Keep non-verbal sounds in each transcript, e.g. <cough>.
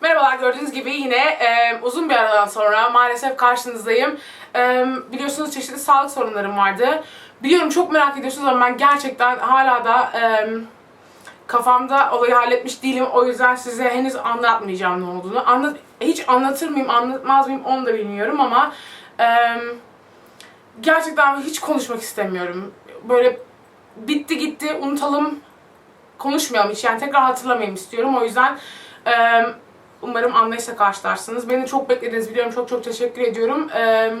Merhabalar gördüğünüz gibi yine e, uzun bir aradan sonra maalesef karşınızdayım. E, biliyorsunuz çeşitli sağlık sorunlarım vardı. Biliyorum çok merak ediyorsunuz ama ben gerçekten hala da e, kafamda olayı halletmiş değilim. O yüzden size henüz anlatmayacağım ne olduğunu. Anlat hiç anlatır mıyım, anlatmaz mıyım onu da bilmiyorum ama e, gerçekten hiç konuşmak istemiyorum. Böyle bitti gitti unutalım konuşmayalım hiç yani tekrar hatırlamayayım istiyorum. O yüzden e, umarım anlayışla karşılarsınız. Beni çok beklediniz biliyorum. Çok çok teşekkür ediyorum. E,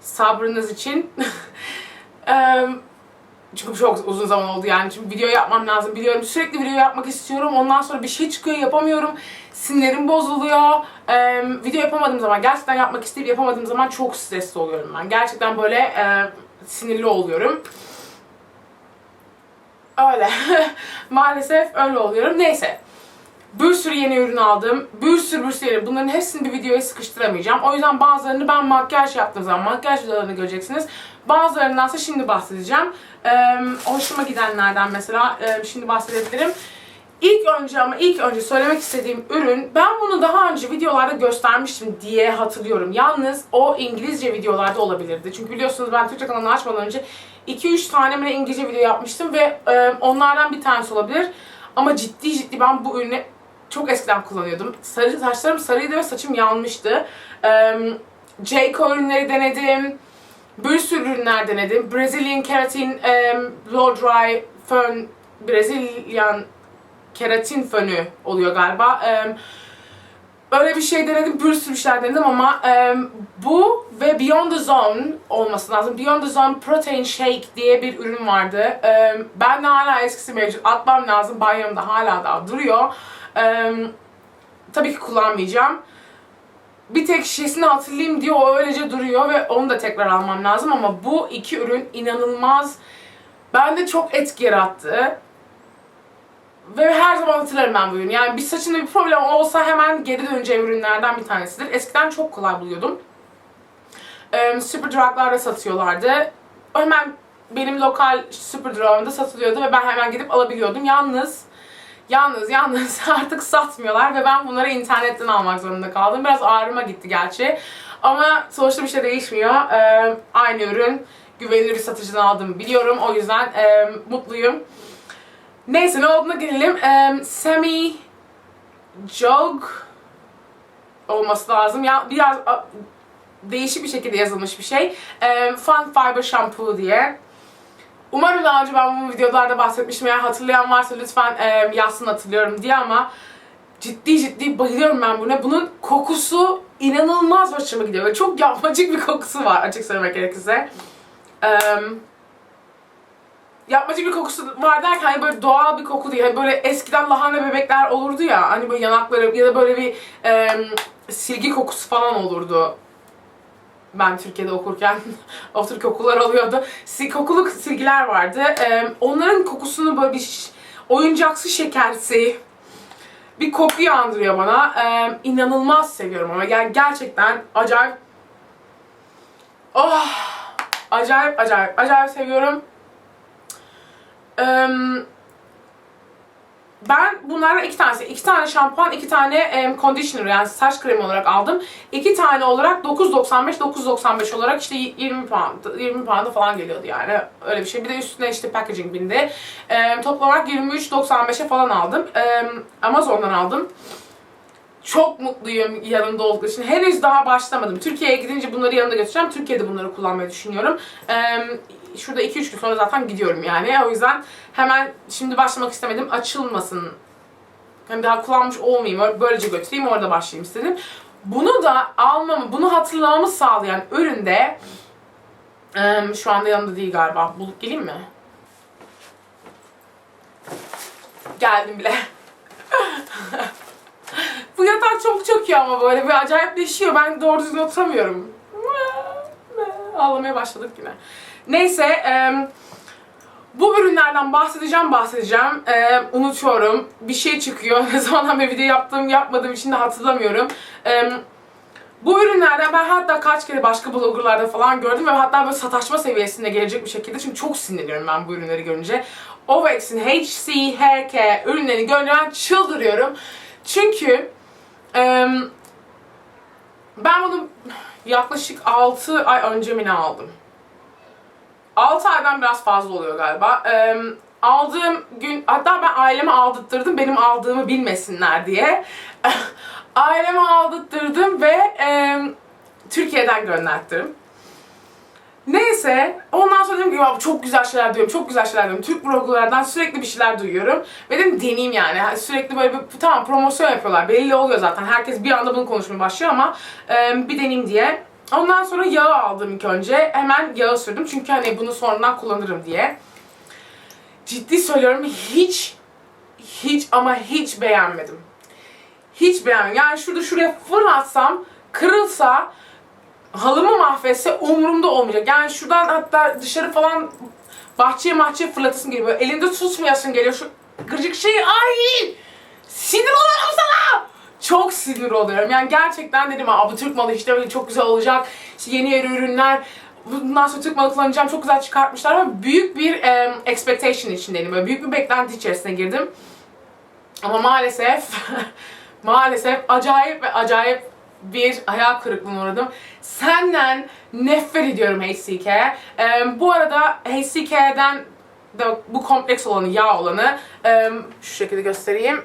sabrınız için. <laughs> e, çünkü çok uzun zaman oldu yani. Çünkü video yapmam lazım biliyorum. Sürekli video yapmak istiyorum. Ondan sonra bir şey çıkıyor yapamıyorum. Sinirlerim bozuluyor. E, video yapamadığım zaman, gerçekten yapmak isteyip yapamadığım zaman çok stresli oluyorum ben. Gerçekten böyle e, sinirli oluyorum. Öyle. <laughs> Maalesef öyle oluyorum. Neyse. Bir sürü yeni ürün aldım. Bir sürü bir sürü. Bunların hepsini bir videoya sıkıştıramayacağım. O yüzden bazılarını ben makyaj yaptığım zaman makyaj videolarını göreceksiniz. Bazılarından ise şimdi bahsedeceğim. Ee, hoşuma gidenlerden mesela e, şimdi bahsedebilirim. İlk önce ama ilk önce söylemek istediğim ürün ben bunu daha önce videolarda göstermiştim diye hatırlıyorum. Yalnız o İngilizce videolarda olabilirdi. Çünkü biliyorsunuz ben Türkçe kanalını açmadan önce 2-3 tane İngilizce video yapmıştım ve e, onlardan bir tanesi olabilir. Ama ciddi ciddi ben bu ürünü çok eskiden kullanıyordum. Sarı, saçlarım sarıydı ve saçım yanmıştı. E, Jayco ürünleri denedim. Bir sürü ürünler denedim. Brazilian Keratin e, Blow Dry Fön Brazilian keratin fönü oluyor galiba. Ee, öyle bir şey denedim, bir sürü şeyler denedim ama e, bu ve Beyond the Zone olması lazım. Beyond the Zone Protein Shake diye bir ürün vardı. E, ben de hala eskisi mevcut. Atmam lazım. Banyomda hala daha duruyor. E, tabii ki kullanmayacağım. Bir tek şişesini hatırlayayım diye o öylece duruyor ve onu da tekrar almam lazım ama bu iki ürün inanılmaz bende çok etki yarattı. Ve her zaman hatırlarım ben bu ürünü. Yani bir saçımda bir problem olsa hemen geri döneceğim ürünlerden bir tanesidir. Eskiden çok kolay buluyordum. Ee, Superdrug'larda satıyorlardı. Hemen benim lokal Superdrug'ımda satılıyordu ve ben hemen gidip alabiliyordum. Yalnız Yalnız yalnız <laughs> artık satmıyorlar ve ben bunları internetten almak zorunda kaldım. Biraz ağrıma gitti gerçi. Ama sonuçta bir şey değişmiyor. Aynı ürün güvenilir bir satıcıdan aldım biliyorum. O yüzden e, mutluyum. Neyse ne olduğuna gelelim. Um, Semi Jog olması lazım. Ya biraz a, değişik bir şekilde yazılmış bir şey. Um, Fun Fiber Shampoo diye. Umarım daha önce ben bu videolarda bahsetmiştim. Yani hatırlayan varsa lütfen um, yazsın hatırlıyorum diye ama ciddi ciddi bayılıyorum ben buna. Bunun kokusu inanılmaz hoşuma gidiyor. Böyle çok yapmacık bir kokusu var açık söylemek gerekirse. Um, yapmacık bir kokusu var derken hani böyle doğal bir koku değil. Hani böyle eskiden lahana bebekler olurdu ya. Hani böyle yanakları ya da böyle bir e, silgi kokusu falan olurdu. Ben Türkiye'de okurken <laughs> o tür kokular oluyordu. Sil, kokulu silgiler vardı. E, onların kokusunu böyle bir oyuncaksı şekersi bir koku andırıyor bana. E, inanılmaz seviyorum ama yani gerçekten acayip Oh! Acayip acayip acayip seviyorum. Ben bunlardan iki tanesi, iki tane şampuan, iki tane conditioner yani saç kremi olarak aldım. İki tane olarak 9.95, 9.95 olarak işte 20 pound, 20 pound'a falan geliyordu yani öyle bir şey. Bir de üstüne işte packaging bindi. Em, toplam olarak 23.95'e falan aldım. Amazon'dan aldım. Çok mutluyum yanımda olduğu için. Henüz daha başlamadım. Türkiye'ye gidince bunları yanımda götüreceğim. Türkiye'de bunları kullanmayı düşünüyorum. Şurada 2-3 gün sonra zaten gidiyorum yani. O yüzden hemen şimdi başlamak istemedim. Açılmasın. Hani daha kullanmış olmayayım. Böylece götüreyim orada başlayayım istedim. Bunu da almamı, bunu hatırlamamı sağlayan üründe em, şu anda yanımda değil galiba. Bulup geleyim mi? Geldim bile. <laughs> Bu yatak çok iyi ama böyle bir acayipleşiyor. Ben doğru düzgün oturamıyorum. Ağlamaya başladık yine. Neyse, e, bu ürünlerden bahsedeceğim bahsedeceğim. E, unutuyorum. Bir şey çıkıyor. <laughs> Ne zamandan bir video yaptığım yapmadığım için de hatırlamıyorum. E, bu ürünlerden ben hatta kaç kere başka bloggerlarda falan gördüm ve hatta böyle sataşma seviyesinde gelecek bir şekilde çünkü çok sinirliyorum ben bu ürünleri görünce. Ovex'in HC Hair Care ürünlerini görünce çıldırıyorum. Çünkü Eee, ben bunu yaklaşık 6 ay önce mi aldım? 6 aydan biraz fazla oluyor galiba. Eee, aldığım gün, hatta ben aileme aldırttırdım benim aldığımı bilmesinler diye. <laughs> aileme aldırttırdım ve eee, Türkiye'den gönderttim. Neyse, ondan sonra dedim ki "Ya çok güzel şeyler duyuyorum, çok güzel şeyler duyuyorum. Türk bloggerlardan sürekli bir şeyler duyuyorum. Ve dedim deneyeyim yani. Sürekli böyle bir, tamam promosyon yapıyorlar. Belli oluyor zaten. Herkes bir anda bunu konuşmaya başlıyor ama e, bir deneyeyim diye. Ondan sonra yağı aldım ilk önce. Hemen yağı sürdüm. Çünkü hani bunu sonradan kullanırım diye. Ciddi söylüyorum hiç, hiç ama hiç beğenmedim. Hiç beğenmedim. Yani şurada şuraya fırlatsam, kırılsa, halımı mahvetse umurumda olmayacak. Yani şuradan hatta dışarı falan bahçeye mahçeye fırlatasın geliyor. Böyle elinde tutmayasın geliyor. Şu gıcık şeyi ay sinir oluyorum sana. Çok sinir oluyorum. Yani gerçekten dedim ha bu Türk malı işte böyle çok güzel olacak. İşte yeni yeni ürünler. Bundan sonra Türk malı kullanacağım. Çok güzel çıkartmışlar ama büyük bir em, expectation içindeydim. Böyle büyük bir beklenti içerisine girdim. Ama maalesef <laughs> maalesef acayip ve acayip bir hayal kırıklığına uğradım. Senden nefret ediyorum HCK. Ee, bu arada HCK'den de bu kompleks olanı, yağ olanı e, şu şekilde göstereyim.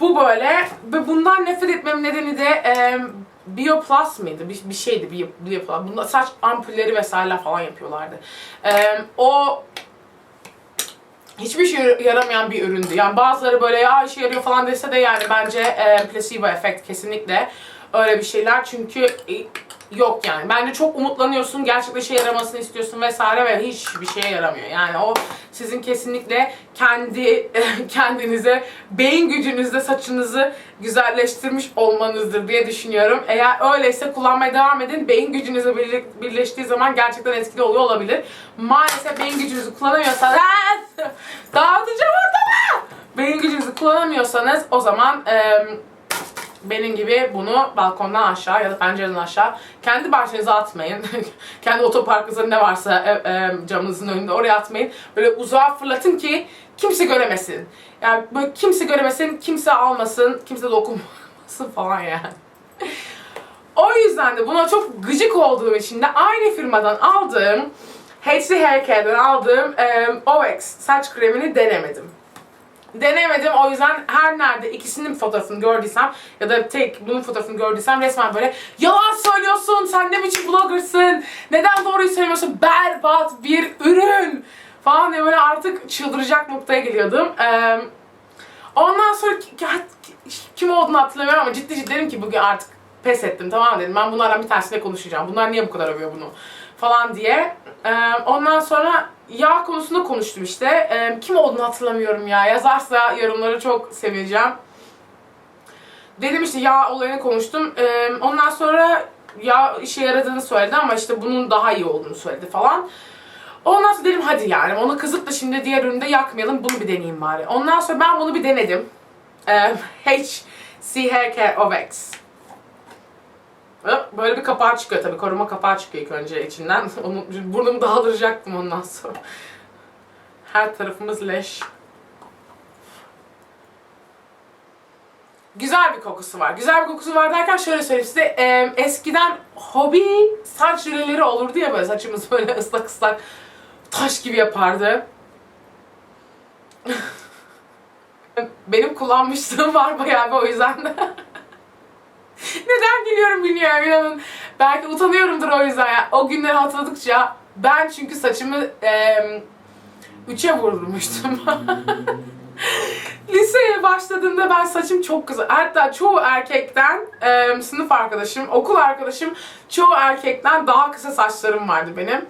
Bu böyle ve bundan nefret etmemin nedeni de e, Bioplus mıydı? Bir, bir şeydi Bio, Bioplus. Bunda saç ampulleri vesaire falan yapıyorlardı. E, o hiçbir şey yaramayan bir üründü. Yani bazıları böyle ya işe yarıyor falan dese de yani bence e, placebo efekt kesinlikle öyle bir şeyler. Çünkü e, yok yani. Bence çok umutlanıyorsun, gerçekten işe yaramasını istiyorsun vesaire ve hiçbir şeye yaramıyor. Yani o sizin kesinlikle kendi <laughs> kendinize, beyin gücünüzle saçınızı güzelleştirmiş olmanızdır diye düşünüyorum. Eğer öyleyse kullanmaya devam edin. Beyin gücünüzle birle- birleştiği zaman gerçekten etkili oluyor olabilir. Maalesef beyin gücünüzü kullanamıyorsanız dağıtacağım ortamı. Beyin gücünüzü kullanamıyorsanız o zaman eee benim gibi bunu balkondan aşağı ya da pencereden aşağı kendi bahçenize atmayın. <laughs> kendi otoparkınızda ne varsa e, e, camınızın önünde oraya atmayın. Böyle uzağa fırlatın ki kimse göremesin. Yani böyle kimse göremesin, kimse almasın, kimse dokunmasın <laughs> falan yani. O yüzden de buna çok gıcık olduğum için de aynı firmadan aldığım HC Haircare'den aldığım e, OX saç kremini denemedim. Denemedim. O yüzden her nerede ikisinin fotoğrafını gördüysem ya da tek bunun fotoğrafını gördüysem resmen böyle yalan söylüyorsun sen ne biçim bloggersın neden doğruyu söylüyorsun berbat bir ürün. falan diye böyle artık çıldıracak noktaya geliyordum. Ee, ondan sonra kim olduğunu hatırlamıyorum ama ciddi ciddi dedim ki bugün artık pes ettim tamam dedim. Ben bunlardan bir tanesiyle konuşacağım. Bunlar niye bu kadar övüyor bunu? falan diye. Ee, ondan sonra yağ konusunda konuştum işte. Ee, kim olduğunu hatırlamıyorum ya. Yazarsa yorumları çok seveceğim. Dedim işte yağ olayını konuştum. Ee, ondan sonra yağ işe yaradığını söyledi ama işte bunun daha iyi olduğunu söyledi falan. Ondan sonra dedim hadi yani ona kızıp da şimdi diğer ürünü de yakmayalım bunu bir deneyeyim bari. Ondan sonra ben bunu bir denedim. Ee, HC Hair Care OVX. Hop, Böyle bir kapağı çıkıyor tabii. Koruma kapağı çıkıyor ilk önce içinden. <laughs> Onu, burnumu dağıldıracaktım ondan sonra. Her tarafımız leş. Güzel bir kokusu var. Güzel bir kokusu var derken şöyle söyleyeyim size. e, eskiden hobi saç jöleleri olurdu ya böyle saçımız böyle <laughs> ıslak ıslak taş gibi yapardı. <laughs> Benim kullanmışlığım var bayağı bir o yüzden de. <laughs> Neden gülüyorum bilmiyorum inanın. Belki utanıyorumdur o yüzden ya. O günleri hatırladıkça ben çünkü saçımı eee üçe vurmuştum. <laughs> Liseye başladığımda ben saçım çok kısa. Hatta çoğu erkekten eee, sınıf arkadaşım, okul arkadaşım çoğu erkekten daha kısa saçlarım vardı benim.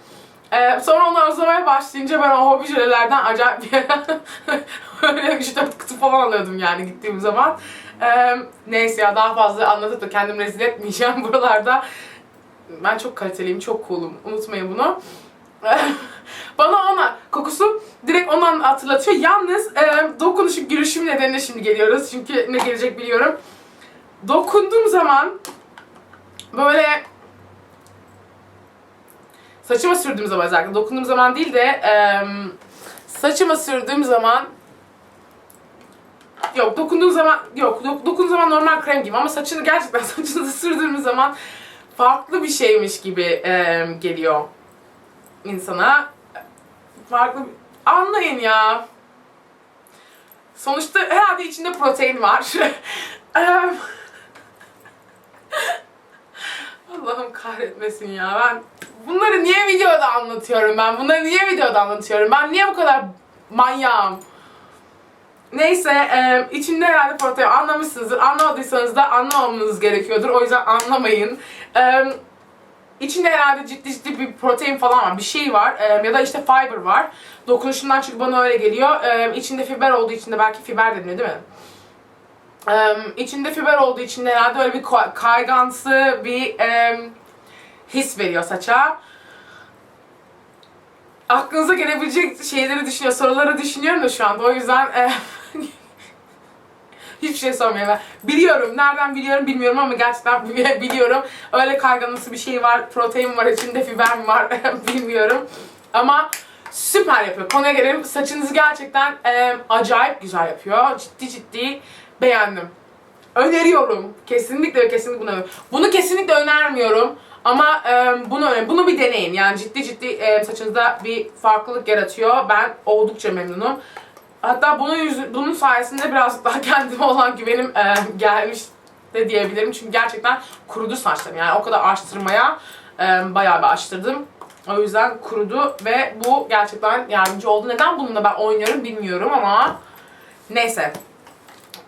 Eee, sonra onlar uzamaya başlayınca ben o hobi jölelerden acayip bir <laughs> öyle 3-4 kutu falan alıyordum yani gittiğim zaman. Eee, neyse ya daha fazla anlatıp da kendimi rezil etmeyeceğim <laughs> buralarda. Ben çok kaliteliyim, çok cool'um. Unutmayın bunu. <laughs> Bana ona kokusu direkt ondan hatırlatıyor. Yalnız e, dokunuşum, gülüşüm nedeniyle şimdi geliyoruz. Çünkü ne gelecek biliyorum. Dokunduğum zaman böyle saçıma sürdüğüm zaman özellikle dokunduğum zaman değil de e, saçıma sürdüğüm zaman Yok dokunduğun zaman yok dok, dokunduğun zaman normal krem gibi ama saçını <laughs> gerçekten saçını sürdüğümüz zaman farklı bir şeymiş gibi e, geliyor insana. Farklı anlayın ya. Sonuçta herhalde içinde protein var. <laughs> <laughs> Allah'ım kahretmesin ya ben bunları niye videoda anlatıyorum ben bunları niye videoda anlatıyorum ben niye bu kadar manyağım Neyse, e, içinde herhalde protein anlamışsınızdır. Anlamadıysanız da anlamamanız gerekiyordur. O yüzden anlamayın. E, içinde herhalde ciddi ciddi bir protein falan var. Bir şey var. E, ya da işte fiber var. Dokunuşundan çünkü bana öyle geliyor. E, içinde fiber olduğu için de belki fiber deniyor değil mi? E, içinde fiber olduğu için de herhalde öyle bir kaygansı bir e, his veriyor saça aklınıza gelebilecek şeyleri düşünüyor, soruları düşünüyorum da şu anda. O yüzden e, <laughs> hiçbir şey sormuyorum ben. Biliyorum, nereden biliyorum bilmiyorum ama gerçekten <laughs> biliyorum. Öyle kayganlısı bir şey var, protein var içinde, fiber mi var <laughs> bilmiyorum. Ama süper yapıyor. Konuya gelelim. Saçınızı gerçekten e, acayip güzel yapıyor. Ciddi ciddi beğendim. Öneriyorum. Kesinlikle kesinlikle bunu. Bunu kesinlikle önermiyorum. Ama e, bunu öner- bunu bir deneyin. Yani ciddi ciddi e, saçınızda bir farklılık yaratıyor. Ben oldukça memnunum. Hatta bunun yüzü, bunun sayesinde biraz daha <laughs> kendime olan güvenim e, gelmiş de diyebilirim. Çünkü gerçekten kurudu saçlarım. Yani o kadar açtırmaya e, bayağı bir açtırdım. O yüzden kurudu ve bu gerçekten yardımcı oldu. Neden bununla ben oynuyorum bilmiyorum ama neyse.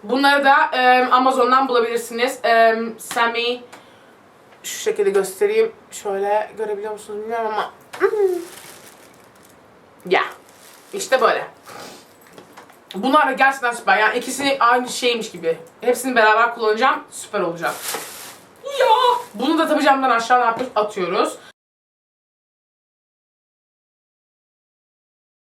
Bunları da e, Amazon'dan bulabilirsiniz. E, Sammy şu şekilde göstereyim. Şöyle görebiliyor musunuz bilmiyorum ama. Ya. İşte böyle. Bunlar da gerçekten süper. Yani ikisi aynı şeymiş gibi. Hepsini beraber kullanacağım. Süper olacak. Ya. Bunu da tabii camdan aşağı? Atıyoruz.